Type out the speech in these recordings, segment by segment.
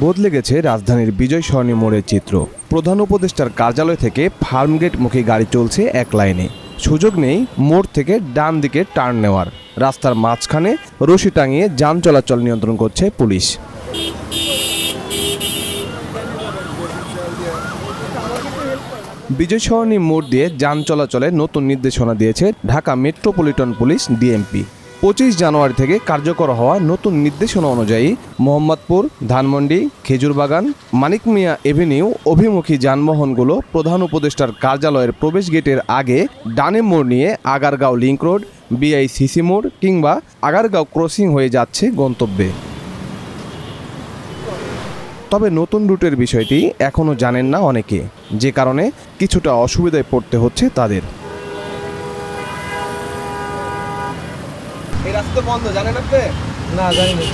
বদলে গেছে রাজধানীর বিজয় সরণি মোড়ের চিত্র। প্রধান উপদেষ্টার কার্যালয় থেকে ফার্মগেট মুখে গাড়ি চলছে এক লাইনে। সুযোগ নেই মোড় থেকে ডান দিকে টার্ন নেওয়ার। রাস্তার মাঝখানে রশি টাঙিয়ে যান চলাচল নিয়ন্ত্রণ করছে পুলিশ। বিজয় সরণি মোড় দিয়ে যান চলাচলে নতুন নির্দেশনা দিয়েছে ঢাকা মেট্রোপলিটন পুলিশ ডিএমপি। পঁচিশ জানুয়ারি থেকে কার্যকর হওয়া নতুন নির্দেশনা অনুযায়ী মোহাম্মদপুর, ধানমন্ডি, খেজুরবাগান, মানিক মিয়া এভিনিউ, অভিমুখী যানবাহনগুলো প্রধান উপদেষ্টার কার্যালয়ের প্রবেশ গেটের আগে ডানে মোড় নিয়ে আগারগাঁও লিংক রোড, বিআইসিসি মোড় কিংবা আগারগাঁও ক্রসিং হয়ে যাচ্ছে গন্তব্যে। তবে নতুন রুটের বিষয়টি এখনও জানেন না অনেকে যে কারণে কিছুটা অসুবিধায় পড়তে হচ্ছে তাদের। এই রাস্তা বন্ধ জানেন আপনি? না জানি না।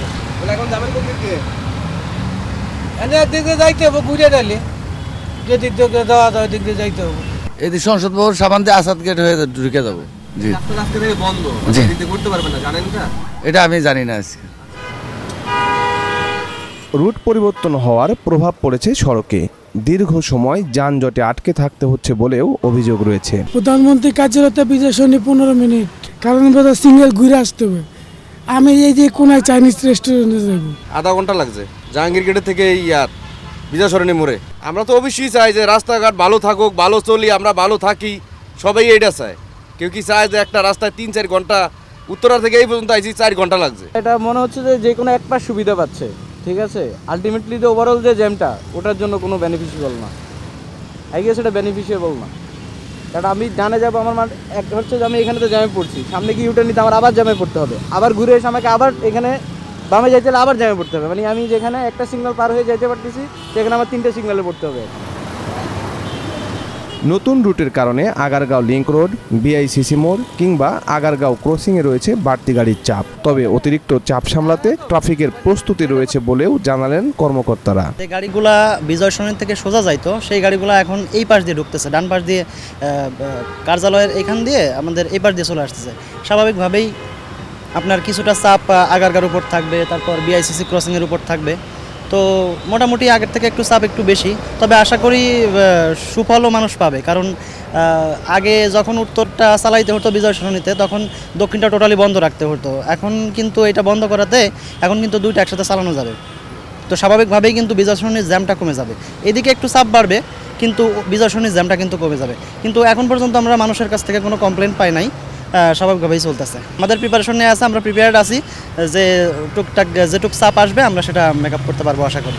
এখন যাবেন কোন দিকে এনে দিকে যাইতে হবে ঘুরে ডালি যে দিক থেকে যাওয়া যায় দিক দিয়ে যাইতে হবে। এদিকে সংসদ ভবন সাবান দিয়ে আসাদ গেট হয়ে ঢুকে যাব। জি। রাস্তা বন্ধ। করতে পারবেন না জানেন না? এটা আমি জানি না আজকে। রুট পরিবর্তন হওয়ার প্রভাব পড়েছে সড়কে। দীর্ঘ সময় যানজটে আটকে থাকতে হচ্ছে বলেও অভিযোগ রয়েছে। প্রধানমন্ত্রী কার্যালয়তে বিজয় সন্ধি পনেরো মিনিট। কারণ বোধহয় সিঙ্গেল ঘুরে আসতে হবে। আমি এই যে কোনায় চাইনিজ রেস্টুরেন্টে যাব। আধা ঘণ্টা লাগছে। জাহাঙ্গীর গেটে থেকে ইয়ার বিজয় সরণি মোড়ে। আমরা তো অবশ্যই চাই যে রাস্তাঘাট ভালো থাকুক ভালো চলি আমরা ভালো থাকি। সবাই এইটা চায়। কেউ কি চায় যে একটা রাস্তায় তিন চার ঘণ্টা উত্তরা থেকে এই পর্যন্ত আইছি চার ঘণ্টা লাগছে। এটা মনে হচ্ছে যে যে কোনো এক পাশ সুবিধা পাচ্ছে। ঠিক আছে? আলটিমেটলি যে ওভারঅল যে জ্যামটা ওটার জন্য কোনো বেনিফিশিয়াল না। আই গেস এটা বেনিফিশিয়াল না। কারণ আমি জানে যাব, আমার মানে এক হচ্ছে যে আমি এখানে তো জ্যামে পড়ছি। সামনে কি ইউটার নিতে আমার আবার জ্যামে পড়তে হবে। আবার ঘুরে এসে আমাকে আবার এখানে বামে যাইতে হলে আবার জ্যামে পড়তে হবে। মানে আমি যেখানে একটা সিগনাল পার হয়ে যাইতে পারতেছি, সেখানে আমার তিনটে সিগনালে পড়তে হবে। নতুন রুটের কারণে আগারগাঁও লিংক রোড, বিআইসিসি মোড় কিংবা আগারগাঁও ক্রসিংয়ে রয়েছে বাড়তি গাড়ির চাপ। তবে অতিরিক্ত চাপ সামলাতে ট্রাফিকের প্রস্তুতি রয়েছে বলেও জানালেন কর্মকর্তারা। গাড়িগুলা বিজয় সরণি থেকে সোজা যাইতো সেই গাড়িগুলা এখন এই পাশ দিয়ে ঢুকতেছে, ডান পাশ দিয়ে কার্যালয়ের এখান দিয়ে আমাদের এই পাশ দিয়ে চলে আসতেছে। স্বাভাবিকভাবেই আপনার কিছুটা চাপ আগারগার উপর থাকবে, তারপর বিআইসিসি ক্রসিংয়ের উপর থাকবে। তো মোটামুটি আগের থেকে একটু চাপ একটু বেশি। তবে আশা করি সুফলও মানুষ পাবে। কারণ আগে যখন উত্তরটা চালাইতে হতো বিজয় সরণিতে, তখন দক্ষিণটা টোটালি বন্ধ রাখতে হতো। এখন কিন্তু এটা বন্ধ করাতে, এখন কিন্তু দুইটা একসাথে চালানো যাবে। তো স্বাভাবিকভাবেই কিন্তু বিজয় সরণির জ্যামটা কমে যাবে। এদিকে একটু চাপ বাড়বে, কিন্তু বিজয় সরণির জ্যামটা কিন্তু কমে যাবে। কিন্তু এখন পর্যন্ত আমরা মানুষের কাছ থেকে কোনো কমপ্লেন পাই নাই। স্বাভাবিকভাবেই চলতেছে। আমাদের প্রিপারেশন নিয়ে আছে, আমরা প্রিপেয়ার্ড আছি। যে টুকটাক, যেটুক চাপ আসবে, আমরা সেটা মেকআপ করতে পারব, আশা করি।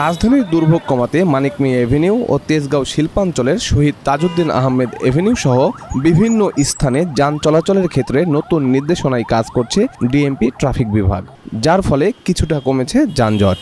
রাজধানীর দুর্ভোগ কমাতে মানিক মিয়া এভিনিউ ও তেজগাঁও শিল্পাঞ্চলের শহীদ তাজউদ্দিন আহমেদ এভিনিউ সহ বিভিন্ন স্থানে যান চলাচলের ক্ষেত্রে নতুন নির্দেশনায় কাজ করছে ডিএমপি ট্রাফিক বিভাগ, যার ফলে কিছুটা কমেছে যানজট।